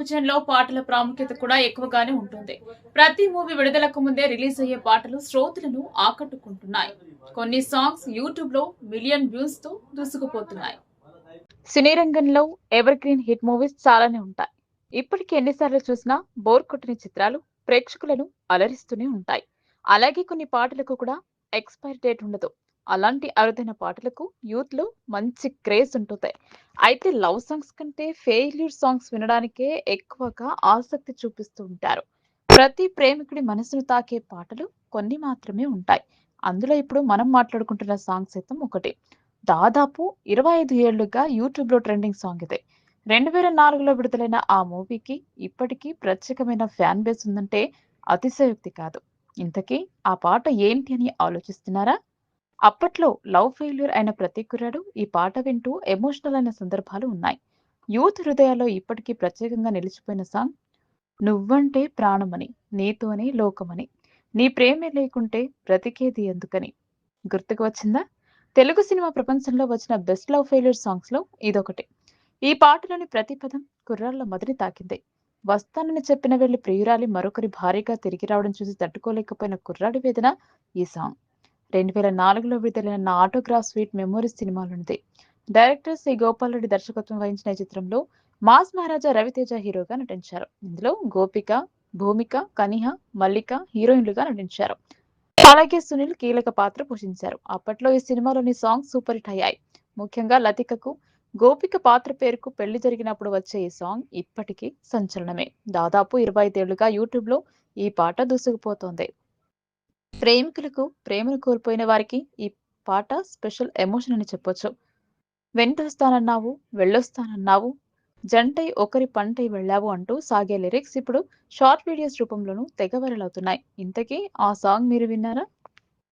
విజన్లో పాటల ప్రాముఖ్యత కూడా ఎక్కువగానే ఉంటుంది. ప్రతి మూవీ విడుదలకు ముందే రిలీజ్ అయ్యే పాటలు శ్రోతలను ఆకట్టుకుంటున్నాయి. కొన్ని సాంగ్స్ యూట్యూబ్లో మిలియన్ వ్యూస్తో దూసుకుపోతున్నాయి. సినీ రంగంలో ఎవర్ గ్రీన్ హిట్ మూవీస్ చాలానే ఉంటాయి. ఇప్పటికి ఎన్నిసార్లు చూసినా బోర్ కొట్టిన చిత్రాలు ప్రేక్షకులను అలరిస్తూనే ఉంటాయి. అలాగే కొన్ని పాటలకు కూడా ఎక్స్పైర్ డేట్ ఉండదు. అలాంటి అరుదైన పాటలకు యూత్లో మంచి క్రేజ్ ఉంటుంది. అయితే లవ్ సాంగ్స్ కంటే ఫెయిల్యూర్ సాంగ్స్ వినడానికే ఎక్కువగా ఆసక్తి చూపిస్తూ ఉంటారు. ప్రతి ప్రేమికుడి మనసును తాకే పాటలు కొన్ని మాత్రమే ఉంటాయి. అందులో ఇప్పుడు మనం మాట్లాడుకుంటున్న సాంగ్ సైతం ఒకటి. దాదాపు ఇరవై ఐదు ఏళ్ళుగా యూట్యూబ్లో ట్రెండింగ్ సాంగ్ ఇది. రెండు వేల నాలుగులో విడుదలైన ఆ మూవీకి ఇప్పటికీ ప్రత్యేకమైన ఫ్యాన్ బేస్ ఉందంటే అతిశయోక్తి కాదు. ఇంతకీ ఆ పాట ఏంటి అని ఆలోచిస్తున్నారా? అప్పట్లో లవ్ ఫెయిల్యూర్ అయిన ప్రతి కుర్రాడు ఈ పాట వింటూ ఎమోషనల్ అయిన సందర్భాలు ఉన్నాయి. యూత్ హృదయాల్లో ఇప్పటికీ ప్రత్యేకంగా నిలిచిపోయిన సాంగ్ నువ్వంటే ప్రాణమని నీతోనే లోకమని నీ ప్రేమే లేకుంటే బ్రతికేది ఎందుకని గుర్తుకు వచ్చిందా తెలుగు సినిమా ప్రపంచంలో వచ్చిన బెస్ట్ లవ్ ఫెయిల్యూర్ సాంగ్స్లో ఇదొకటి. ఈ పాటలోని ప్రతి పదం కుర్రాళ్ళ మదిని తాకింది. వస్తానని చెప్పిన వెళ్ళి ప్రియురాలి మరొకరి భారీగా తిరిగి రావడం చూసి తట్టుకోలేకపోయిన కుర్రాడి వేదన ఈ సాంగ్. రెండు వేల నాలుగులో విడుదలైన నా ఆటోగ్రాఫ్ స్వీట్ మెమోరీస్ సినిమాలున్నది డైరెక్టర్ శ్రీ గోపాల్ రెడ్డి దర్శకత్వం వహించిన ఈ చిత్రంలో మాస్ మహారాజా రవితేజ హీరోగా నటించారు. ఇందులో గోపిక భూమిక కనిహ మల్లిక హీరోయిన్లుగా నటించారు. అలాగే సునీల్ కీలక పాత్ర పోషించారు. అప్పట్లో ఈ సినిమాలోని సాంగ్స్ సూపర్ హిట్ అయ్యాయి. ముఖ్యంగా లతికకు గోపిక పాత్ర పేరుకు పెళ్ళి జరిగినప్పుడు వచ్చే ఈ సాంగ్ ఇప్పటికీ సంచలనమే. దాదాపు ఇరవై ఐదేళ్ళుగా యూట్యూబ్లో ఈ పాట దూసుకుపోతోంది. ప్రేమికులకు ప్రేమను కోల్పోయిన వారికి ఈ పాట స్పెషల్ ఎమోషన్ అని చెప్పొచ్చు. వెంటొస్తానన్నావు వెళ్ళొస్తానన్నావు జంటై ఒకరి పంటై వెళ్ళావు అంటూ సాగే లిరిక్స్ ఇప్పుడు షార్ట్ వీడియోస్ రూపంలోనూ తెగ వైరల్ అవుతున్నాయి. ఇంతకీ ఆ సాంగ్ మీరు విన్నారా?